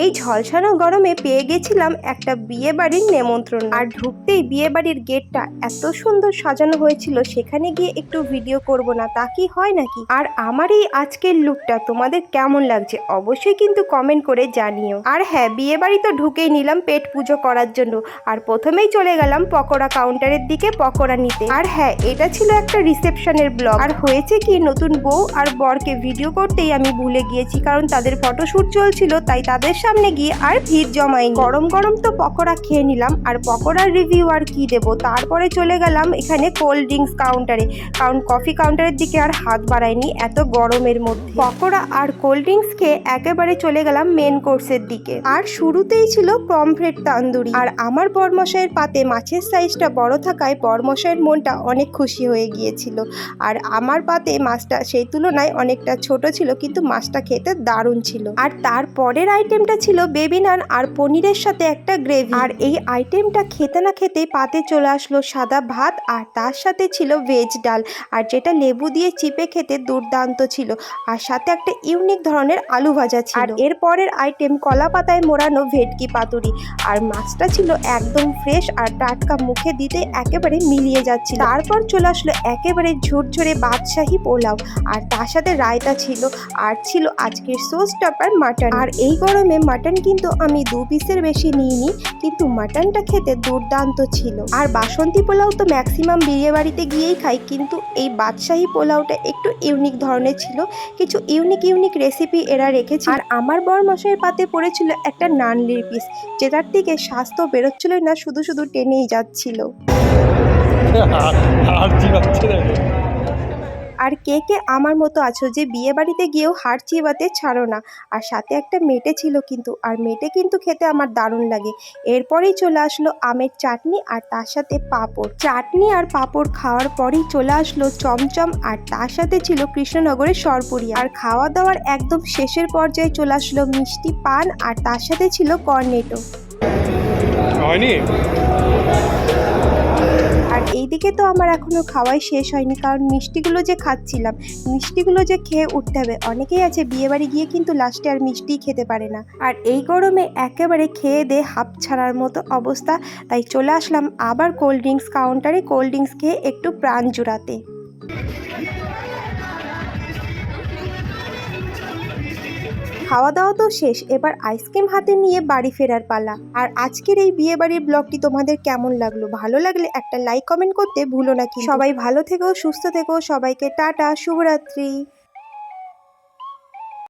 এই ঝলসানো গরমে পেয়ে গেছিলাম একটা বিয়ে বাড়ির নেমন্ত্রণ। আর ঢুকতেই বিয়ে বাড়ির গেটটা এত সুন্দর সাজানো হয়েছিল, সেখানে গিয়ে একটু ভিডিও করব না, তা কি হয় নাকি? আর আমার এই আজকের লুকটা তোমাদের কেমন লাগছে অবশ্যই কিন্তু কমেন্ট করে জানিও। আর হ্যাঁ বিয়ে বাড়ি তো ঢুকেই নিলাম পেট পুজো করার জন্য। আর প্রথমেই চলে গেলাম পকোড়া কাউন্টারের দিকে পকোড়া নিতে। আর হ্যাঁ এটা ছিল একটা রিসেপশনের ব্লগ আর হয়েছে কি, নতুন বউ আর বরকে ভিডিও করতেই আমি ভুলে গিয়েছি, কারণ তাদের ফটোশ্যুট চলছিল, তাই তাদের সামনে গিয়ে আর ভিড় জমাই গরম গরম তো পকোড়া খেয়ে নিলাম, আর পকোড়ার রিভিউ আর কি দেবো? তারপরে চলে গেলাম এখানে কোল্ড ড্রিঙ্কস কাউন্টারে কারণ কফি কাউন্টারের দিকে আর হাত বাড়ায়নি এত গরমের মধ্যে। পকোড়া আর কোল্ড ড্রিঙ্কস খেয়ে একেবারে চলে গেলাম মেন কোর্সের দিকে। আর শুরুতেই ছিল পমফ্রেট তান্দুরি। আর আমার বরমশাইয়ের পাতে মাছের সাইজটা বড় থাকায় বরমশাইয়ের মনটা অনেক খুশি হয়ে গিয়েছিল। আর আমার পাতে মাছটা সেই তুলনায় অনেকটা ছোট ছিল, কিন্তু মাছটা খেতে দারুণ ছিল। আর তারপরের আইটেমটা ছিল বেবি নান আর পনিরের সাথে একটা গ্রেভি। আর এই আইটেমটা খেতে না খেতে পাতে চলে আসলো সাদা ভাত আর তার সাথে ছিল ভেজ ডাল। আর যেটা লেবু দিয়ে চিপে খেতে দুর্দান্ত ছিল। আর সাথে একটা ইউনিক ধরনের আলু ভাজা ছিল। আর এর পরের আইটেম কলা পাতায় মোড়ানো ভেটকি পাতুরি। আর মাছটা ছিল একদম ফ্রেশ আর টাটকা মুখে দিতে একেবারে মিলিয়ে যাচ্ছিল। তারপর চলে আসলো একেবারে ঝুরঝুরে বাদশাহী পোলাও। আর তার সাথে রায়তা ছিল। আর ছিল আজকের সোস টপার মাটন। আর এই গরমে মাটন কিন্তু আমি দু পিসের বেশি নিইনি, কিন্তু মাটনটা খেতে দুর্দান্ত ছিল। আর বাসন্তী পোলাও তো ম্যাক্সিমাম বিয়ে বাড়িতে গিয়েই খাই, কিন্তু এই বাদশাহী পোলাওটা একটু ইউনিক ধরনের ছিল। কিছু ইউনিক ইউনিক রেসিপি এরা রেখেছে আর আমার বর মশাইয়ের পাতে পড়েছিল একটা নানলির পিস যেটার দিকে স্বাস্থ্য বেরোচ্ছিল না, শুধু শুধু টেনেই যাচ্ছিল। আর আর কে কে আমার মতো আছো যে বিয়ে বাড়িতে গিয়েও হাড় চিবাতে ছাড়ো না? আর সাথে একটা মেটে ছিল কিন্তু, আর মেটে কিন্তু খেতে আমার দারুণ লাগে। এরপরেই চলে আসলো আমের চাটনি আর তার সাথে পাঁপড়। চাটনি আর পাঁপড় খাওয়ার পরেই চলে আসলো চমচম আর তার সাথে ছিল কৃষ্ণনগরের সরপুরি। আর খাওয়া দাওয়ার একদম শেষের পর্যায়ে চলে আসলো মিষ্টি পান আর তার সাথে ছিল কর্নেটো। হয়নি? আর এইদিকে তো আমার এখনও খাওয়াই শেষ হয়নি, কারণ মিষ্টিগুলো যে খাচ্ছিলাম, মিষ্টিগুলো যে খেয়ে উঠতে হবে। অনেকেই আছে বিয়েবাড়ি গিয়ে কিন্তু লাস্টে আর মিষ্টি খেতে পারে না। আর এই গরমে একেবারে খেয়ে দে হাফ ছাড়ার মতো অবস্থা। তাই চলে আসলাম আবার কোল্ড ড্রিঙ্কস কাউন্টারে কোল্ড ড্রিঙ্কস খেয়ে একটু প্রাণ জুড়াতে। খাওয়া দাওয়া তো শেষ, এবার আইসক্রিম হাতে নিয়ে বাড়ি ফেরার পালা। আর আজকের এই বিয়ে বাড়ির ব্লগটি তোমাদের কেমন লাগল? ভালো লাগলে একটা লাইক, কমেন্ট করতে ভুলো নাকি সবাই ভালো থেকো, সুস্থ থেকো, সবাইকে টাটা, শুভরাত্রি।